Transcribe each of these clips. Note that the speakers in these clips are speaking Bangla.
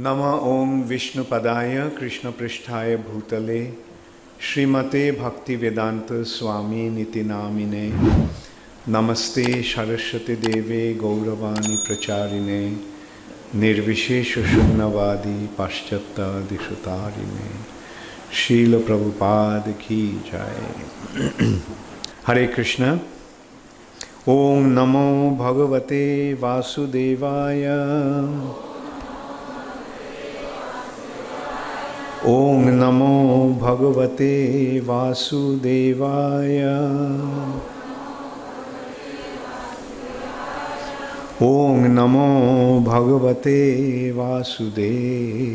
नम ओं विष्णुपदाय कृष्णपृष्ठाय भूतले, श्रीमते भक्तिवेदांत स्वामी निति नामिने नमस्ते सरस्वती देवे गौरवाणी प्रचारिणे निर्विशेष शून्यवादी पाश्चात्य दिशुतारिणे शील प्रभुपाद की जय। हरे कृष्ण। ओम नमो भगवते वासुदेवाय। ઓમ નમો ભગવતે વાસુદેવાય ઓમ નમો ભગવતે વાસુદેવાય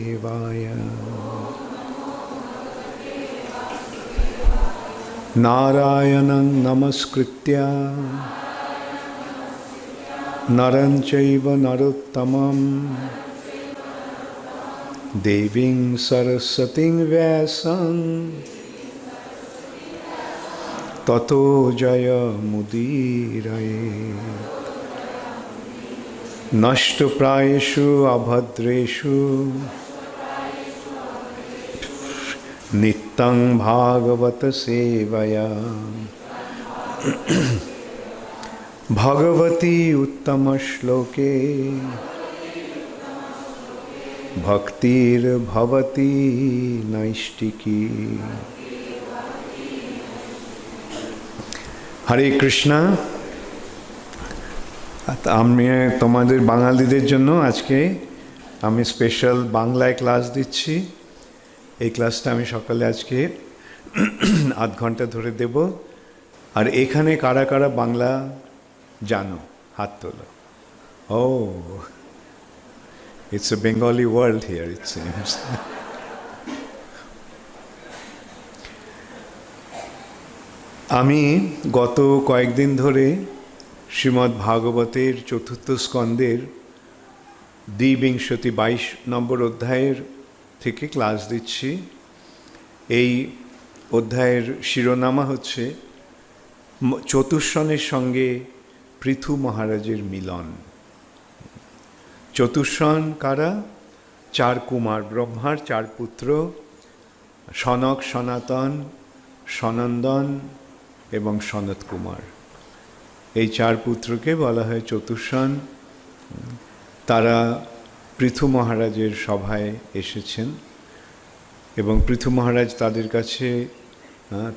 નારાયણં નમસ્કૃત્ય નરં ચૈવ નરોત્તમં देवीं सरस्वतीं व्यासं। ततो जयमुदीरये नष्टप्रायेषु अभद्रेषु। नित्यं भागवतसेवया। भगवती उत्तमश्लोके। ভক্তির্ভবতি নৈষ্টিকী হরে কৃষ্ণা। আমি তোমাদের বাঙালিদের জন্য আজকে আমি স্পেশাল বাংলায় ক্লাস দিচ্ছি। এই ক্লাসটা আমি সকালে আজকে আধ ঘণ্টা ধরে দেব। আর এখানে কারা কারা বাংলা জানো, হাত তোলো। ও It's a Bengali world here, it seems. আমি গত কয়েকদিন ধরে শ্রীমদ্ ভাগবতের চতুর্থ স্কন্দের দ্বিবিংশতি বাইশ নম্বর অধ্যায়ের থেকে ক্লাস দিচ্ছি এই অধ্যায়ের শিরোনামা হচ্ছে চতুর্সনের সঙ্গে পৃথু মহারাজের মিলন চতুর্সন কারা? চার কুমার ব্রহ্মার, চার পুত্র, সনক, সনাতন, সনন্দন এবং সনত কুমার। এই চার পুত্রকে বলা হয় চতুর্সন তারা পৃথু মহারাজের সভায় এসেছেন এবং পৃথু মহারাজ তাদের কাছে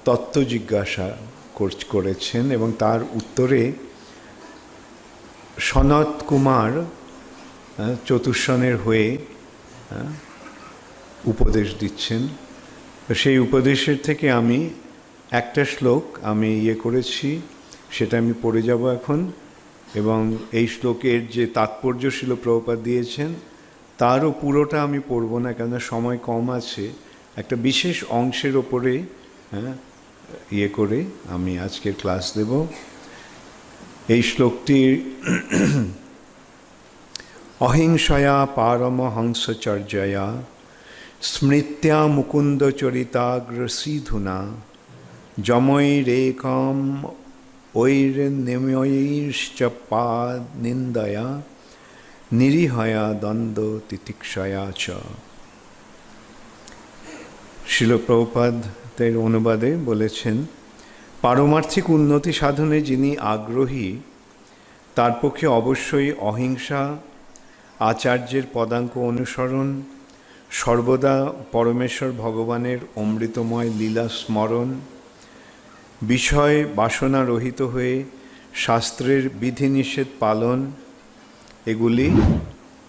তত্ত্ব জিজ্ঞাসা করেছেন এবং তার উত্তরে সনত কুমার চতুর্সনের হয়ে উপদেশ দিচ্ছেন। সেই উপদেশের থেকে আমি একটা শ্লোক আমি ইয়ে করেছি, সেটা আমি পড়ে যাব এখন। এবং এই শ্লোকের যে তাৎপর্য ছিল প্রভুপাত দিয়েছেন, তারও পুরোটা আমি পড়ব না কেন সময় কম আছে। একটা বিশেষ অংশের ওপরে হ্যাঁ ইয়ে করে আমি আজকের ক্লাস দেব। এই শ্লোকটির অহিংসয়া পারমহংসচর্যয়া, স্মৃত্যা মুকুন্দচরিতাগ্রসীধুনা যমৈরেকম ঐর্নিময়ৈশ্চ পাদ নিন্দয়া, নিরীহয়া দ্বন্দ্ব তিতিক্ষয়া চ। শিলপ্রপাদের অনুবাদে বলেছেন, পারমার্থিক উন্নতি সাধনে যিনি আগ্রহী, তার পক্ষে অবশ্যই অহিংসা আচার্যের পদাঙ্ক অনুসরণ, সর্বদা পরমেশ্বর ভগবানের অমৃতময় লীলা স্মরণ, বিষয় বাসনা রহিত হয়ে শাস্ত্রের বিধিনিষেধ পালন, এগুলি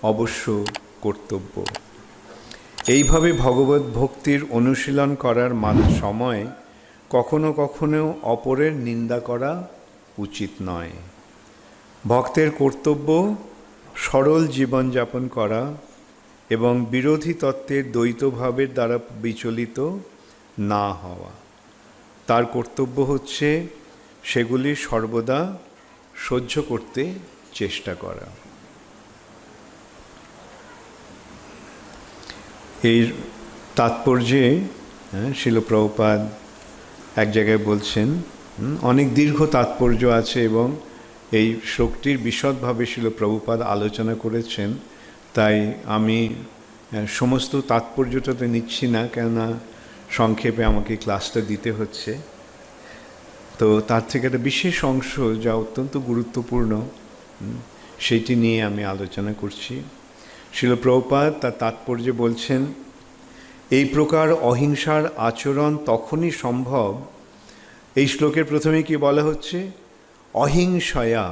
অবশ্য কর্তব্য। এইভাবে ভগবত ভক্তির অনুশীলন করার সময় কখনো কখনো অপরের নিন্দা করা উচিত নয়। ভক্তের কর্তব্য সরল জীবনযাপন করা এবং বিরোধী তত্ত্বের দ্বৈতভাবের দ্বারা বিচলিত না হওয়া। তার কর্তব্য হচ্ছে সেগুলি সর্বদা সহ্য করতে চেষ্টা করা। এই তাৎপর্যে হ্যাঁ, শিলপ্রভুপাদ এক জায়গায় বলছেন অনেক দীর্ঘ তাৎপর্য আছে এবং এই শক্তির বিশদভাবে ছিল প্রভুপাদ আলোচনা করেছেন, তাই আমি সমস্ত তাৎপর্যটাতে নিচ্ছি না, কেননা সংক্ষেপে আমাকে ক্লাসটা দিতে হচ্ছে। তো তার থেকে একটা বিশেষ অংশ যা অত্যন্ত গুরুত্বপূর্ণ সেইটি নিয়ে আমি আলোচনা করছি। শিলপ্রপাত তার তাৎপর্যে বলছেন, এই প্রকার অহিংসার আচরণ তখনই সম্ভব। এই শ্লোকের প্রথমে কি বলা হচ্ছে? অহিংসয়া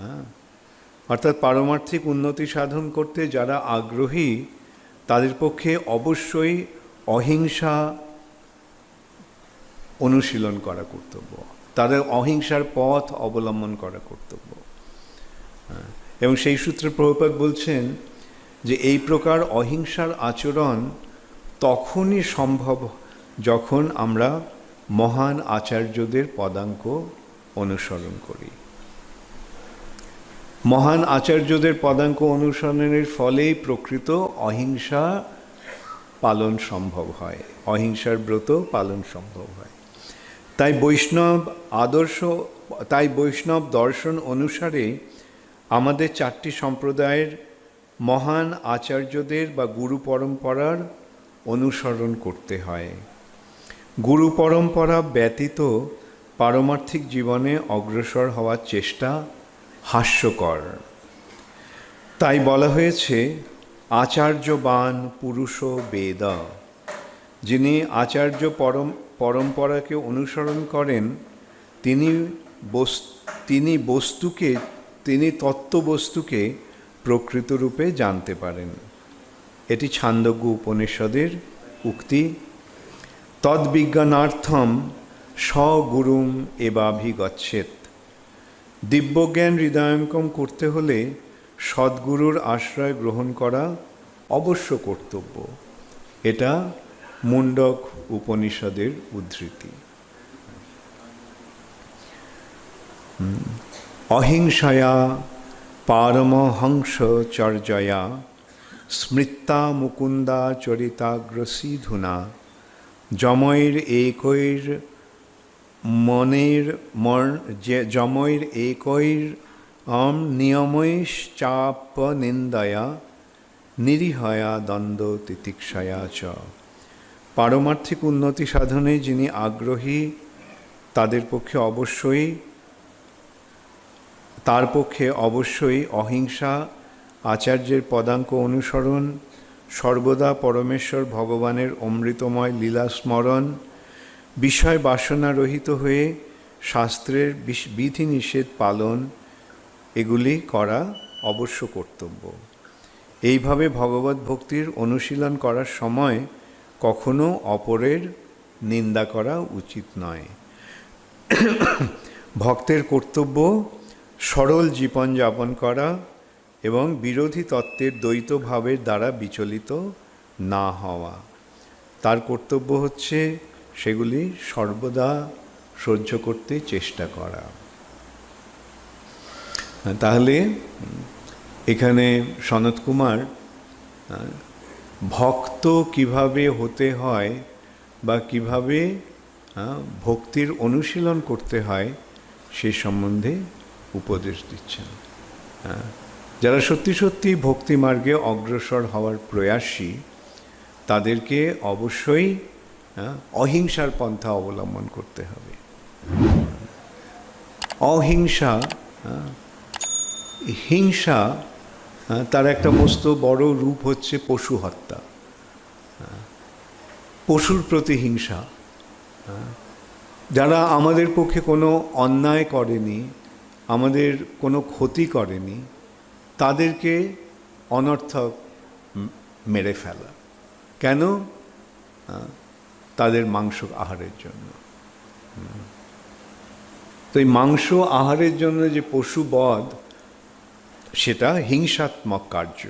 হ্যাঁ? অর্থাৎ পারমার্থিক উন্নতি সাধন করতে যারা আগ্রহী তাদের পক্ষে অবশ্যই অহিংসা অনুশীলন করা কর্তব্য। তাদের অহিংসার পথ অবলম্বন করা কর্তব্য। হ্যাঁ, এবং সেই সূত্রে প্রভুপাত বলছেন যে এই প্রকার অহিংসার আচরণ তখনই সম্ভব যখন আমরা মহান আচার্যদের পদাঙ্ক অনুসরণ করি। মহান আচার্যদের পদাঙ্ক অনুসরণের ফলেই প্রকৃত অহিংসা পালন সম্ভব হয়। অহিংসার ব্রত পালন সম্ভব হয়। তাই বৈষ্ণব আদর্শ, তাই বৈষ্ণব দর্শন অনুসারে আমাদের চারটি সম্প্রদায়ের মহান আচার্যদের বা গুরু পরম্পরার অনুসরণ করতে হয়। গুরু পরম্পরা ব্যতীত পারমার্থিক জীবনে অগ্রসর হওয়ার চেষ্টা হাস্যকর। তাই বলা হয়েছে, আচার্যবান পুরুষ বেদ, যিনি আচার্য পরম, পরম্পরাকে অনুসরণ করেন, তিনি তিনি বস্তুকে, তিনি তত্ত্ববস্তুকে প্রকৃত রূপে জানতে পারেন। এটি ছান্দজ্ঞ উপনিষদের উক্তি। তদ্বিজ্ঞানার্থম স্বগুরুম এবাভিগচ্ছেত দিব্যজ্ঞান হৃদয়ঙ্কম করতে হলে সদ্গুরুর আশ্রয় গ্রহণ করা অবশ্য কর্তব্য এটা মুন্ডক উপনিষদের উদ্ধৃতি। অহিংসায়া পারমহংস চর্যয়া স্মৃত্তা মুকুন্দা চরিতাগ্রসীধুনা যমৈর একৈর মনের মর যে যমৈর একৈর অম নিয়মৈশ্চাপ নিন্দয়া নিরীহয়া দ্বন্দ্ব তিতিক্ষয়া চ। পারমার্থিক উন্নতি সাধনে যিনি আগ্রহী, তাদের পক্ষে অবশ্যই, তার পক্ষে অবশ্যই অহিংসা, আচার্যের পদাঙ্ক অনুসরণ, সর্বদা পরমেশ্বর ভগবানের অমৃতময় লীলা স্মরণ বিষয় বাসনা রহিত হয়ে শাস্ত্রের বিধিনিষেধ পালন এগুলি করা অবশ্য কর্তব্য। এইভাবে ভগবত ভক্তির অনুশীলন করার সময় কখনো অপরের নিন্দা করা উচিত নয়। ভক্তের কর্তব্য সরল জীবন যাপন করা এবং বিরোধী তত্ত্বের দ্বৈতভাবের দ্বারা বিচলিত না হওয়া। তার কর্তব্য হচ্ছে সেগুলি সর্বদা সহ্য করতে চেষ্টা করা। তাহলে, এখানে সনত কুমার, ভক্ত কীভাবে হতে হয় বা কীভাবে, ভক্তির অনুশীলন করতে হয়, সে সম্বন্ধে উপদেশ দিচ্ছেন। যারা সত্যি সত্যি ভক্তি মার্গে অগ্রসর হওয়ার প্রয়াসী, তাদেরকে অবশ্যই অহিংসার পন্থা অবলম্বন করতে হবে। অহিংসা হ্যাঁ, হিংসা হ্যাঁ, তার একটা মস্ত বড় রূপ হচ্ছে পশু হত্যা। হ্যাঁ, পশুর প্রতি হিংসা হ্যাঁ, যারা আমাদের পক্ষে কোনো অন্যায় করেনি আমাদের কোনো ক্ষতি করেনি তাদেরকে অনর্থক মেরে ফেলা। কেন? তাদের মাংস আহারের জন্য। তো এই মাংস আহারের জন্য যে পশু বধ, সেটা হিংসাত্মক কার্য।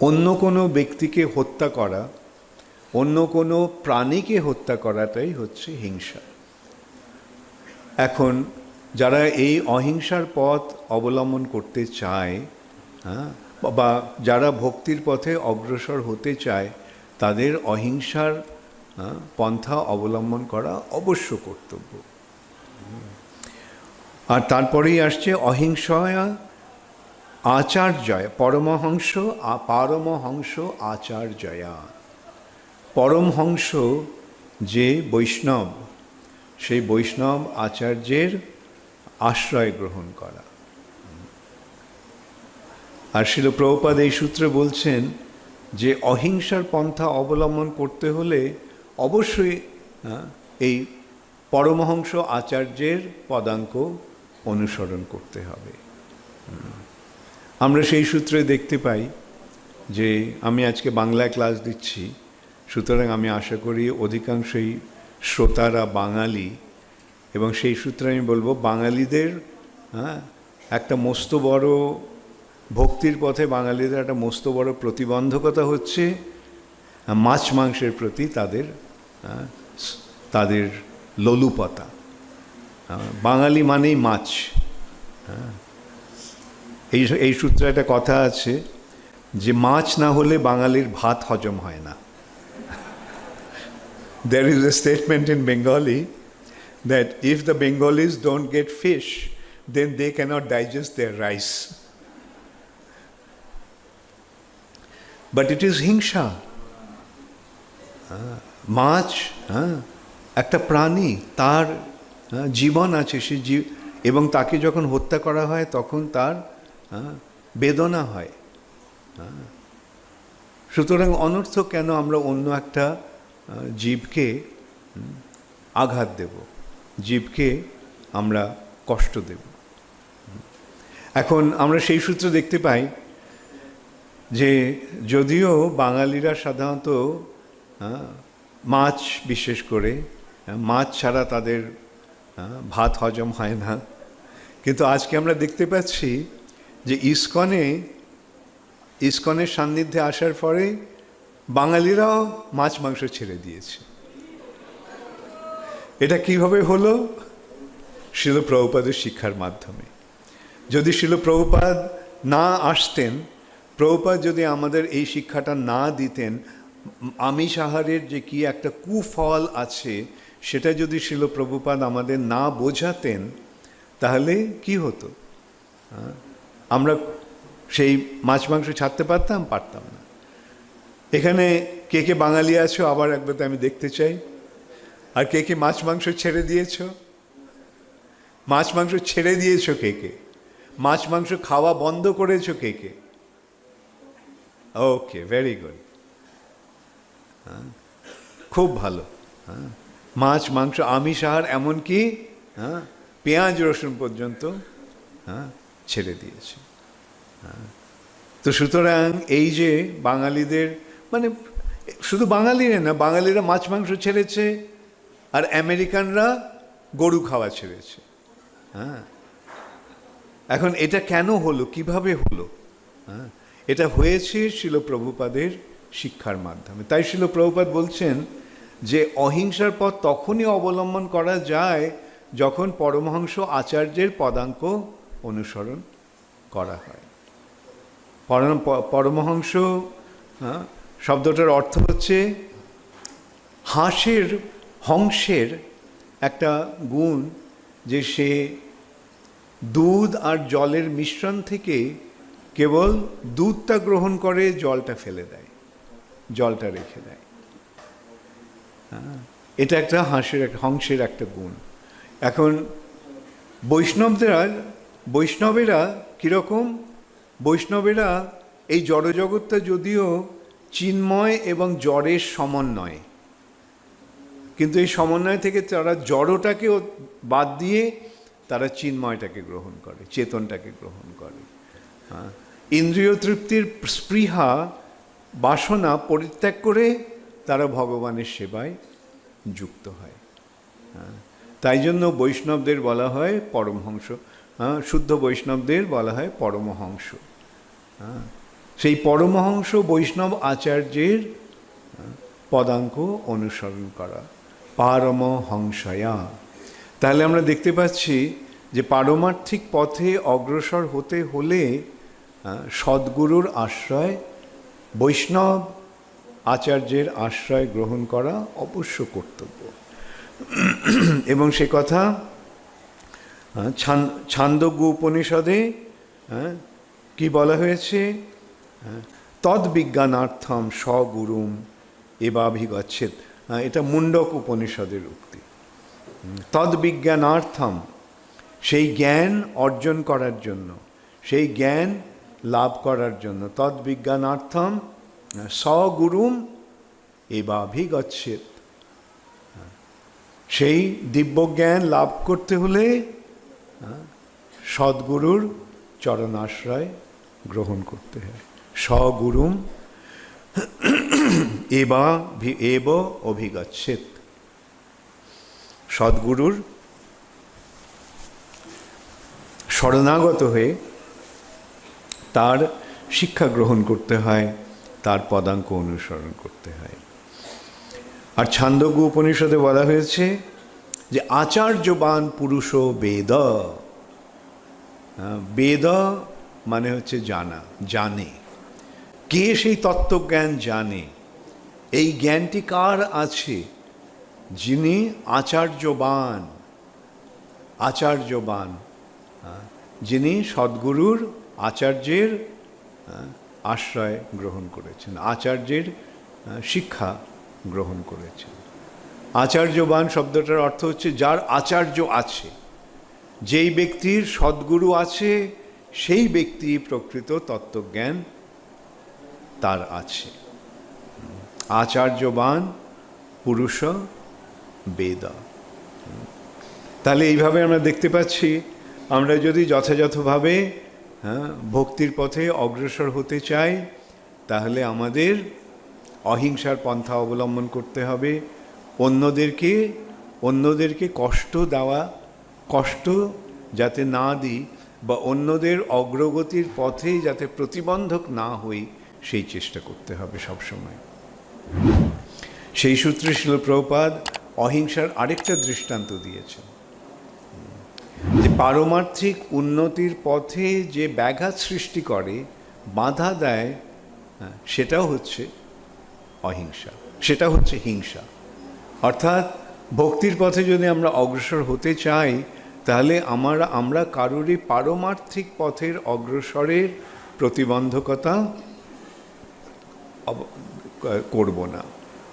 অন্য কোনো ব্যক্তিকে হত্যা করা, অন্য কোনো প্রাণীকে হত্যা করাটাই হচ্ছে হিংসা। এখন যারা এই অহিংসার পথ অবলম্বন করতে চায় হ্যাঁ বা যারা ভক্তির পথে অগ্রসর হতে চায় তাদের অহিংসার পন্থা অবলম্বন করা অবশ্য কর্তব্য। আর তারপরেই আসছে অহিংসয়া আচার্যয়, পরমহংস পারমহংস আচার্যয়া। পরমহংস যে বৈষ্ণব, সেই বৈষ্ণব আচার্যের আশ্রয় গ্রহণ করা। আর শিল প্রভুপাদ এই সূত্রে বলছেন যে অহিংসার পন্থা অবলম্বন করতে হলে অবশ্যই এই পরমহংস আচার্যের পদাঙ্ক অনুসরণ করতে হবে। আমরা সেই সূত্রে দেখতে পাই যে আমি আজকে বাংলায় ক্লাস দিচ্ছি, সুতরাং আমি আশা করি অধিকাংশই শ্রোতারা বাঙালি এবং সেই সূত্রে আমি বলব বাঙালিদের হ্যাঁ একটা মস্ত বড় ভক্তির পথে বাঙালিদের একটা মস্ত বড় প্রতিবন্ধকতা হচ্ছে মাছ মাংসের প্রতি তাদের তাদের লোলুপতা বাঙালি মানেই মাছ। এই এই সূত্রে একটা কথা আছে যে মাছ না হলে বাঙালির ভাত হজম হয় না there is a statement in Bengali that if the Bengalis don't get fish, then they cannot digest their rice. But it is হিংসা মাছ হ্যাঁ একটা প্রাণী, তার জীবন আছে, সে জীব, এবং তাকে যখন হত্যা করা হয়, তখন তার বেদনা হয়। সুতরাং অনর্থ কেন আমরা অন্য একটা জীবকে আঘাত দেব? জীবকে আমরা কষ্ট দেব এখন আমরা সেই সূত্রে দেখতে পাই যে যদিও বাঙালিরা সাধারণত মাছ বিশেষ করে মাছ ছাড়া তাদের ভাত হজম হয় না। কিন্তু আজকে আমরা দেখতে পাচ্ছি যে ইস্কনে, ইস্কনের সান্নিধ্যে আসার পরে বাঙালিরাও মাছ, মাংস ছেড়ে দিয়েছে। এটা কীভাবে হলো? শিল প্রভুপাদের শিক্ষার মাধ্যমে। যদি শিল প্রভুপাদ না আসতেন প্রভুপাদ যদি আমাদের এই শিক্ষাটা না দিতেন, আমিষ আহারের যে কি একটা কুফল আছে, সেটা যদি শিল প্রভুপাদ আমাদের না বোঝাতেন, তাহলে কি হতো? হ্যাঁ? আমরা সেই মাছ মাংস ছাড়তে পারতাম পারতাম না। এখানে কে কে বাঙালি আছো আবার একবার আমি দেখতে চাই। আর কে কে মাছ মাংস ছেড়ে দিয়েছ? মাছ মাংস ছেড়ে দিয়েছ কে কে? মাছ মাংস খাওয়া বন্ধ করেছ কে কে? ওকে ভেরি গুড খুব ভালো হ্যাঁ মাছ, মাংস, আমিষ, আহার, এমনকি হ্যাঁ পেঁয়াজ, রসুন পর্যন্ত হ্যাঁ ছেড়ে দিয়েছে হ্যাঁ। তো সুতরাং এই যে বাঙালিদের মানে শুধু বাঙালিরা না, বাঙালিরা মাছ, মাংস ছেড়েছে, আর আমেরিকানরা গরু খাওয়া ছেড়েছে হ্যাঁ এখন এটা কেন হলো, কীভাবে হলো হ্যাঁ এটা হয়েছে শিল প্রভুপাদের শিক্ষার মাধ্যমে। তাই শিল প্রভুপাদ বলছেন যে অহিংসার পথ তখনই অবলম্বন করা যায় যখন পরমহংস আচার্যের পদাঙ্ক অনুসরণ করা হয়। পরম, পরমহংস শব্দটার অর্থ হচ্ছে হাঁসের, হংসের একটা গুণ যে সে দুধ আর জলের মিশ্রণ থেকে কেবল দুধটা গ্রহণ করে জলটা ফেলে দেয় জলটা রেখে দেয়। হ্যাঁ, এটা একটা হাঁসের একটা হংসের একটা গুণ। এখন বৈষ্ণবদের বৈষ্ণবেরা কীরকম? বৈষ্ণবেরা এই জড়জগৎটা যদিও চিন্ময় এবং জড়ের সমন্বয় কিন্তু এই সমন্বয় থেকে তারা জড়টাকেও বাদ দিয়ে তারা চিন্ময়টাকে গ্রহণ করে চেতনটাকে গ্রহণ করে। হ্যাঁ। ইন্দ্রিয় তৃপ্তির স্পৃহা বাসনা পরিত্যাগ করে তারা ভগবানের সেবায় যুক্ত হয় হ্যাঁ। তাই জন্য বৈষ্ণবদের বলা হয় পরমহংস হ্যাঁ, শুদ্ধ বৈষ্ণবদের বলা হয় পরমহংস হ্যাঁ। সেই পরমহংস বৈষ্ণব আচার্যের পদাঙ্ক অনুসরণ করা পারমহংসয়া তাহলে আমরা দেখতে পাচ্ছি যে পারমার্থিক পথে অগ্রসর হতে হলে সদ্গুরুর আশ্রয় বৈষ্ণব আচার্যের আশ্রয় গ্রহণ করা অবশ্য কর্তব্য। এবং সে কথা আহ, ছান- ছান্দোগ্য উপনিষদে কি বলা হয়েছে? হ্যাঁ, তদ্বিজ্ঞানার্থম স্বগুরুম এবাভিগচ্ছেদ। এটা মুন্ডক উপনিষদের উক্তি। তদ্বিজ্ঞানার্থম সেই জ্ঞান অর্জন করার জন্য সেই জ্ঞান লাভ করার জন্য। তদ্বিজ্ঞানার্থম স্বগুরুম এবাভিগচ্ছেদ সেই দিব্যজ্ঞান লাভ করতে হলে, সদ্গুরুর চরণাশ্রয় গ্রহণ করতে হয়। স্বগুরুম এবা এব অভিগচ্ছেদ সদ্গুরুর শরণাগত হয়ে তার শিক্ষা গ্রহণ করতে হয়, তার পদাঙ্ক অনুসরণ করতে হয়। আর ছান্দজ্ঞ উপনিষদে বলা হয়েছে যে আচার্যবান পুরুষ বেদ। বেদ মানে হচ্ছে জানা, জানে। কে সেই তত্ত্বজ্ঞান জানে? এই জ্ঞানটি কার আছে? যিনি আচার্যবান আচার্যবান যিনি সদ্গুরুর আচার্যের আশ্রয় গ্রহণ করেছেন, আচার্যের শিক্ষা গ্রহণ করেছেন। আচার্যবান শব্দটার অর্থ হচ্ছে যার আচার্য আছে, যেই ব্যক্তির সদ্গুরু আছে, সেই ব্যক্তি প্রকৃত তত্ত্বজ্ঞান তার আছে। আচার্যবান পুরুষ বেদ। তাহলে এইভাবে আমরা দেখতে পাচ্ছি, আমরা যদি যথাযথভাবে হ্যাঁ, ভক্তির পথে অগ্রসর হতে চাই তাহলে আমাদের অহিংসার পন্থা অবলম্বন করতে হবে। অন্যদেরকে অন্যদেরকে কষ্ট দেওয়া কষ্ট যাতে না দিই বা অন্যদের অগ্রগতির পথে যাতে প্রতিবন্ধক না হই সেই চেষ্টা করতে হবে সবসময়। সেই সূত্রে শিল প্রভুপাদ অহিংসার আরেকটা দৃষ্টান্ত দিয়েছেন। যে পারমার্থিক উন্নতির পথে যে ব্যাঘাত সৃষ্টি করে বাধা দেয় হ্যাঁ, সেটাও হচ্ছে অহিংসা সেটা হচ্ছে হিংসা। অর্থাৎ ভক্তির পথে যদি আমরা অগ্রসর হতে চাই তাহলে আমরা আমরা কারোরই পারমার্থিক পথের অগ্রসরের প্রতিবন্ধকতা করব না।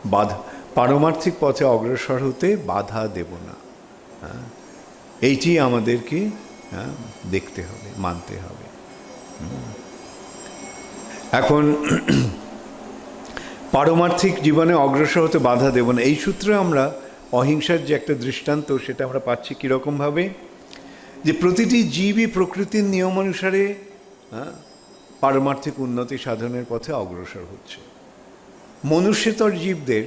বাধা পারমার্থিক পথে অগ্রসর হতে বাধা দেব না। হ্যাঁ, এইটি আমাদেরকে হ্যাঁ, দেখতে হবে মানতে হবে। এখন পারমার্থিক জীবনে অগ্রসর হতে বাধা দেব না। এই সূত্রে আমরা অহিংসার যে একটা দৃষ্টান্ত সেটা আমরা পাচ্ছি কীরকমভাবে? যে প্রতিটি জীবই প্রকৃতির নিয়ম অনুসারে হ্যাঁ, পারমার্থিক উন্নতি সাধনের পথে অগ্রসর হচ্ছে। মনুষ্যতর জীবদের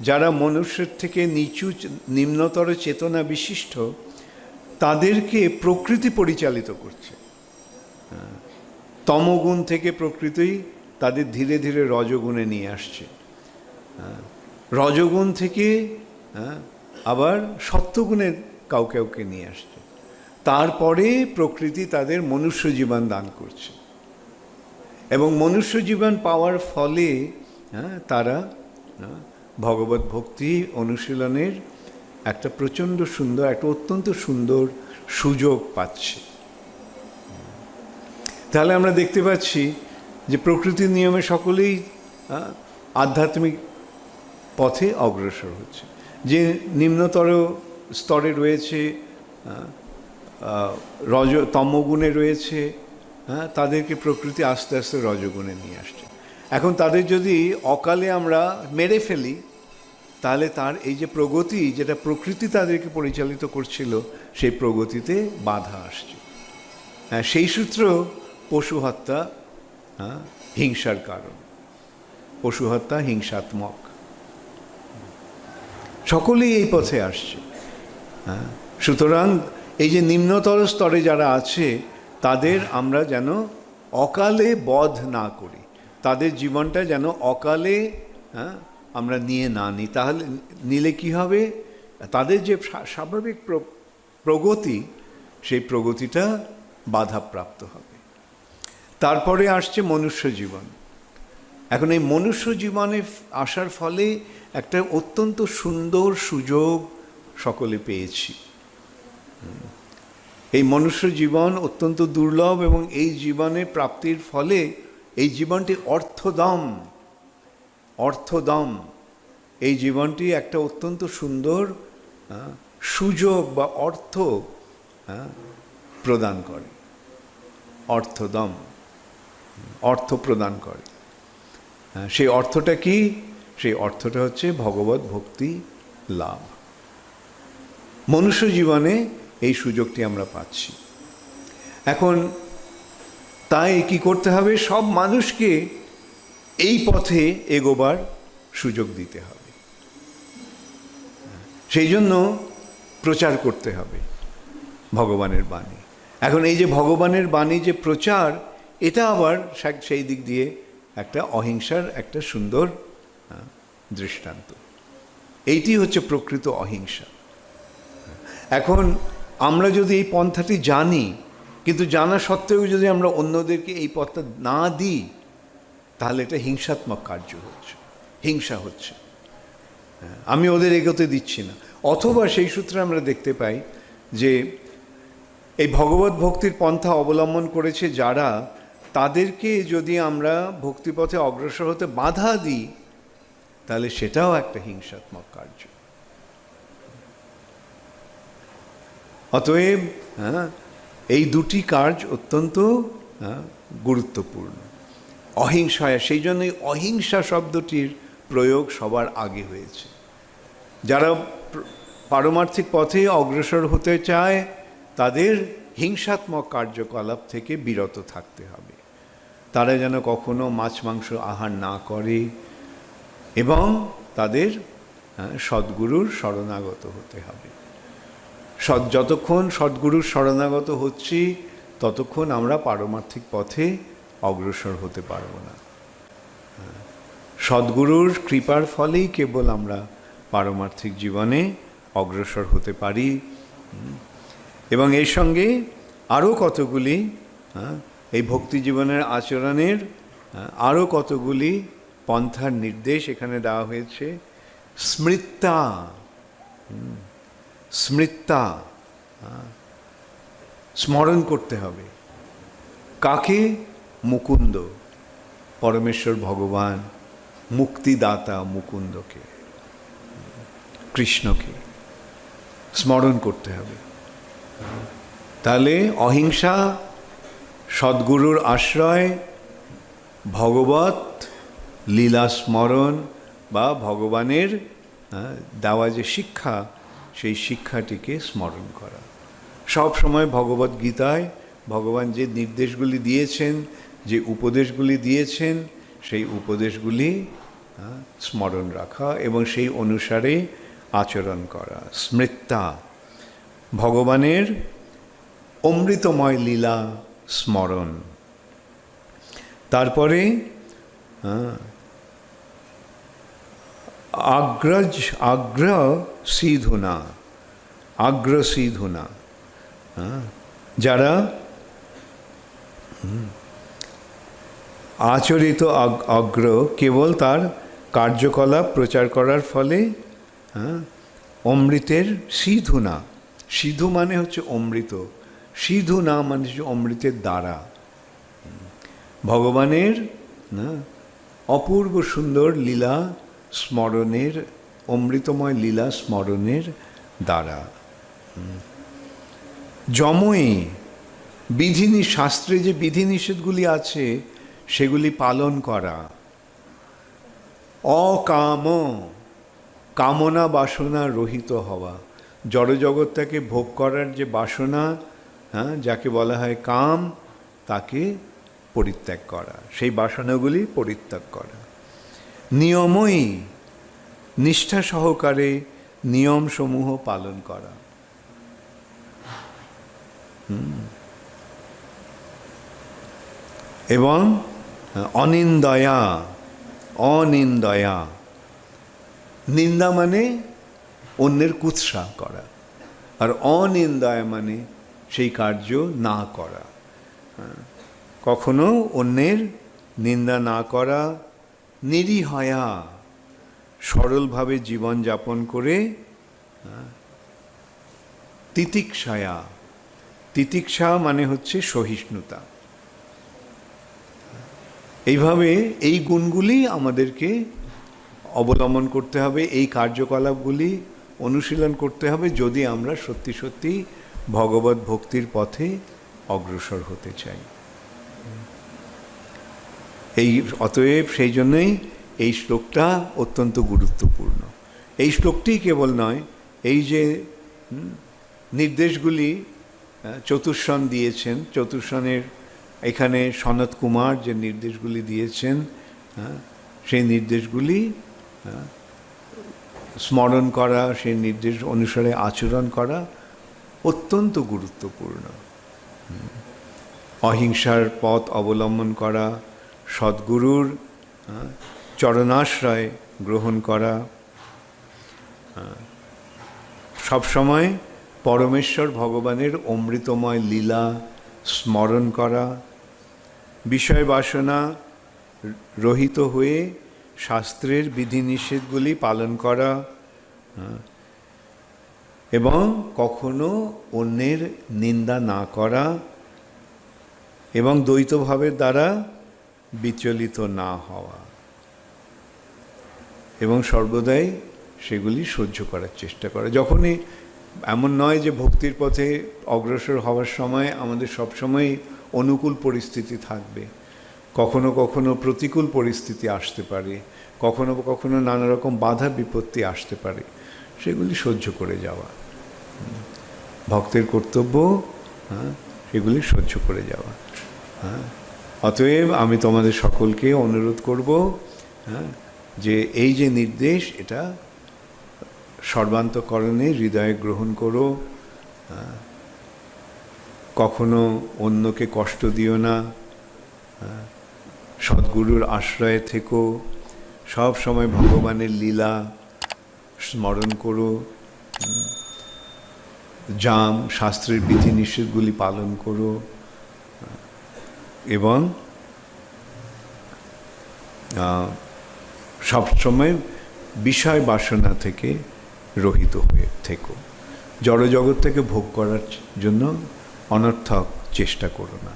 যারা মনুষ্যের থেকে নিচু নিম্নতর চেতনা বিশিষ্ট তাদেরকে প্রকৃতি পরিচালিত করছে। তমগুণ থেকে প্রকৃতি তাদের ধীরে ধীরে রজগুণে নিয়ে আসছে। রজগুণ থেকে হ্যাঁ, আবার সত্যগুণে কাউ কাউকে নিয়ে আসছে। তারপরে প্রকৃতি তাদের মনুষ্য জীবন দান করছে। এবং মনুষ্য জীবন পাওয়ার ফলে হ্যাঁ, তারা হ্যাঁ, ভগবত ভক্তি অনুশীলনের একটা প্রচণ্ড সুন্দর, একটা অত্যন্ত সুন্দর সুযোগ পাচ্ছে। তাহলে আমরা দেখতে পাচ্ছি যে প্রকৃতির নিয়মে সকলেই আধ্যাত্মিক পথে অগ্রসর হচ্ছে। যে নিম্নতর স্তরে রয়েছে রজ, তমগুণে রয়েছে হ্যাঁ তাদেরকে প্রকৃতি আস্তে আস্তে রজগুণে নিয়ে আসছে। এখন তাদের যদি অকালে আমরা মেরে ফেলি তাহলে তার এই যে প্রগতি যেটা প্রকৃতি তাদেরকে পরিচালিত করছিল সেই প্রগতিতে বাধা আসছে। হ্যাঁ সেই সূত্র পশু হত্যা হ্যাঁ, হিংসার কারণ। পশু হত্যা হিংসাত্মক। সকলেই এই পথে আসছে। হ্যাঁ সুতরাং এই যে নিম্নতর স্তরে যারা আছে তাদের আমরা যেন অকালে বধ না করি। তাদের জীবনটা যেন অকালে হ্যাঁ আমরা নিয়ে না নিই, তাহলে নিলে কি হবে? তাদের যে স্বাভাবিক প্র- প্রগতি, সেই প্রগতিটা বাধাপ্রাপ্ত হবে। তারপরে আসছে মনুষ্য জীবন। এখন এই মনুষ্য জীবনে আসার ফলে একটা অত্যন্ত সুন্দর সুযোগ সকলে পেয়েছি। এই মনুষ্য জীবন অত্যন্ত দুর্লভ এবং এই জীবনে প্রাপ্তির ফলে এই জীবনটি অর্থদম অর্থদম। এই জীবনটি একটা অত্যন্ত সুন্দর সুযোগ বা অর্থ প্রদান করে। অর্থদম, অর্থ প্রদান করে। সেই অর্থটা কি? সেই অর্থটা হচ্ছে ভগবত ভক্তি লাভ। মনুষ্য জীবনে এই সুযোগটি আমরা পাচ্ছি। এখন তাই কি করতে হবে? সব মানুষকে এই পথে এগোবার সুযোগ দিতে হবে। সেই জন্য প্রচার করতে হবে ভগবানের বাণী। এখন এই যে ভগবানের বাণী যে প্রচার, এটা আবার সেই দিক দিয়ে একটা অহিংসার একটা সুন্দর দৃষ্টান্ত। এইটি হচ্ছে প্রকৃত অহিংসা। এখন আমরা যদি এই পন্থাটি জানি, কিন্তু জানা সত্ত্বেও যদি আমরা অন্যদেরকে এই পথটা না দিই তাহলে এটা হিংসাত্মক কার্য হচ্ছে হিংসা হচ্ছে। হ্যাঁ, আমি ওদের এগোতে দিচ্ছি না। অথবা সেই সূত্রে আমরা দেখতে পাই যে এই ভগবত ভক্তির পন্থা অবলম্বন করেছে যারা তাদেরকে যদি আমরা ভক্তিপথে অগ্রসর হতে বাধা দিই তাহলে সেটাও একটা হিংসাত্মক কার্য। অতএব হ্যাঁ এই দুটি কাজ অত্যন্ত হ্যাঁ, গুরুত্বপূর্ণ। অহিংসা সেই জন্যই অহিংসা শব্দটির প্রয়োগ সবার আগে হয়েছে। যারা পারমার্থিক পথে অগ্রসর হতে চায়, তাদের হিংসাত্মক কার্যকলাপ থেকে বিরত থাকতে হবে। তারা যেন কখনো মাছ মাংস আহার না করে এবং তাদের সদ্গুরুর শরণাগত হতে হবে। সৎ যতক্ষণ সদ্গুরুর শরণাগত হচ্ছি, ততক্ষণ আমরা পারমার্থিক পথে অগ্রসর হতে পারব না। সদ্গুরুর কৃপার ফলেই কেবল আমরা পারমার্থিক জীবনে অগ্রসর হতে পারি। এবং এর সঙ্গে আরও কতগুলি হ্যাঁ, এই ভক্তি জীবনের আচরণের হ্যাঁ, আরও কতগুলি পন্থার নির্দেশ এখানে দেওয়া হয়েছে। স্মৃতা হুম, স্মৃতা হ্যাঁ, স্মরণ করতে হবে। কাকে? মুকুন্দ, পরমেশ্বর ভগবান, মুক্তিদাতা মুকুন্দকে, কৃষ্ণকে স্মরণ করতে হবে। তাহলে অহিংসা, সদ্গুরুর আশ্রয় ভগবত লীলা স্মরণ বা ভগবানের দেওয়া যে শিক্ষা, সেই শিক্ষাটিকে স্মরণ করা। সব সময় ভগবত গীতায় ভগবান যে নির্দেশগুলি দিয়েছেন যে উপদেশগুলি দিয়েছেন, সেই উপদেশগুলি স্মরণ রাখা এবং সেই অনুসারে আচরণ করা। স্মৃতা ভগবানের অমৃতময় লীলা স্মরণ। তারপরে আগ্রজ আগ্র সিধুনা আগ্র সিধুনা যারা আচরিত অগ্র কেবল তার কার্যকলাপ প্রচার করার ফলে হ্যাঁ, অমৃতের সিধু না। সিধু মানে হচ্ছে অমৃত। সিধু না মানে হচ্ছে অমৃতের দ্বারা। ভগবানের অপূর্ব সুন্দর লীলা স্মরণের অমৃতময় লীলা স্মরণের দ্বারা। জময়ে বিধিনি শাস্ত্রে যে বিধিনিষেধগুলি আছে সেগুলি পালন করা। অকাম, কামনা বাসনা রহিত হওয়া। জড়জগৎটাকে ভোগ করার যে বাসনা হ্যাঁ যাকে বলা হয় কাম, তাকে পরিত্যাগ করা। সেই বাসনাগুলি পরিত্যাগ করা। নিয়মই, নিষ্ঠা সহকারে নিয়মসমূহ পালন করা। এবং অনিন্দয়া অনিন্দয়া। নিন্দা মানে অন্যের কুৎসা করা। আর অনিন্দয়া মানে সেই কার্য না করা। হ্যাঁ। কখনো অন্যের নিন্দা না করা নিরীহয়া সরলভাবে জীবনযাপন করে হ্যাঁ, তিতিক্ষায়া। তিতিক্ষা মানে হচ্ছে সহিষ্ণুতা। এইভাবে এই গুণগুলি আমাদেরকে অবলম্বন করতে হবে এই কার্যকলাপগুলি অনুশীলন করতে হবে যদি আমরা সত্যি সত্যি ভগবত ভক্তির পথে অগ্রসর হতে চাই। এই অতএব সেই জন্যই এই শ্লোকটা অত্যন্ত গুরুত্বপূর্ণ। এই শ্লোকটি কেবল নয় এই যে নির্দেশগুলি আহ, দিয়েছেন চতুর্শনের এখানে সনত কুমার যে নির্দেশগুলি দিয়েছেন হ্যাঁ, সেই নির্দেশগুলি হ্যাঁ, স্মরণ করা সেই নির্দেশ অনুসারে আচরণ করা অত্যন্ত গুরুত্বপূর্ণ। অহিংসার পথ অবলম্বন করা সদ্গুরুর হ্যাঁ, চরণাশ্রয় গ্রহণ করা সবসময় পরমেশ্বর ভগবানের অমৃতময় লীলা স্মরণ করা বিষয় বাসনা রহিত হয়ে শাস্ত্রের বিধিনিষেধগুলি পালন করা হ্যাঁ, এবং কখনো অন্যের নিন্দা না করা এবং দ্বৈতভাবের দ্বারা বিচলিত না হওয়া এবং সর্বদাই সেগুলি সহ্য করার চেষ্টা করা। যখনই এমন নয় যে ভক্তির পথে অগ্রসর হওয়ার সময় আমাদের সবসময় অনুকূল পরিস্থিতি থাকবে। কখনো কখনো প্রতিকূল পরিস্থিতি আসতে পারে, কখনো কখনো নানা রকম বাধা বিপত্তি আসতে পারে। সেগুলি সহ্য করে যাওয়া। ভক্তের কর্তব্য হ্যাঁ সেগুলি সহ্য করে যাওয়া। হ্যাঁ অতএব আমি তোমাদের সকলকে অনুরোধ করব হ্যাঁ যে এই যে নির্দেশ, এটা সর্বান্তকরণে হৃদয়ে গ্রহণ করো। কখনো অন্যকে কষ্ট দিও না। সদ্গুরুর আশ্রয়ে থেকো, সব সময় ভগবানের লীলা স্মরণ করো। জাম শাস্ত্রের বিধিনিষেধগুলি পালন করো, এবং সবসময় বিষয় বাসনা থেকে রহিত হয়ে থেকো থেকে ভোগ করার জন্য অনর্থক চেষ্টা করো না।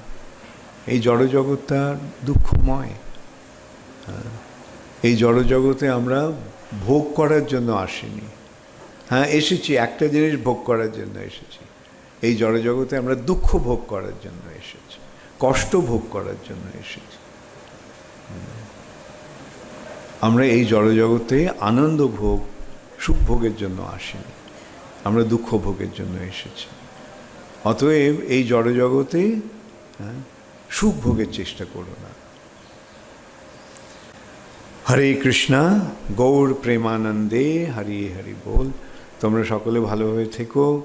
এই জড়জগৎটা দুঃখময়। হ্যাঁ, এই জড়জগতে আমরা ভোগ করার জন্য আসিনি। হ্যাঁ এসেছি একটা জিনিস ভোগ করার জন্য এসেছি। এই জড়জগতে আমরা দুঃখ ভোগ করার জন্য এসেছি কষ্ট ভোগ করার জন্য এসেছি। আমরা এই জড়জগতে আনন্দ ভোগ সুখ ভোগের জন্য আসিনি। আমরা দুঃখ ভোগের জন্য এসেছি। অতএব এই জড়জগতে হ্যাঁ, সুখ ভোগের চেষ্টা করো না। হরে কৃষ্ণা গৌর প্রেমানন্দে হরি হরি বল। তোমরা সকলে ভালোভাবে থেকো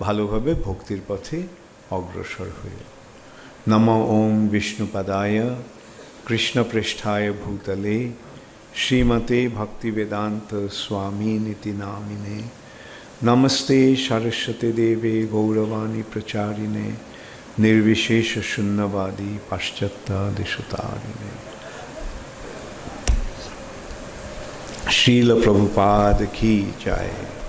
ভালোভাবে ভক্তির পথে অগ্রসর হয়ে। নম ওম বিষ্ণুপদায় কৃষ্ণপৃষ্ঠায় ভূতলে শ্রীমতে ভক্তিবেদান্ত স্বামী নীতি নামিনে। नमस्ते सरस्वती देवे गौरवाणी प्रचारिणे निर्विशेष शून्यवादी पाश्चातारिणे शील प्रभुपाद की जाए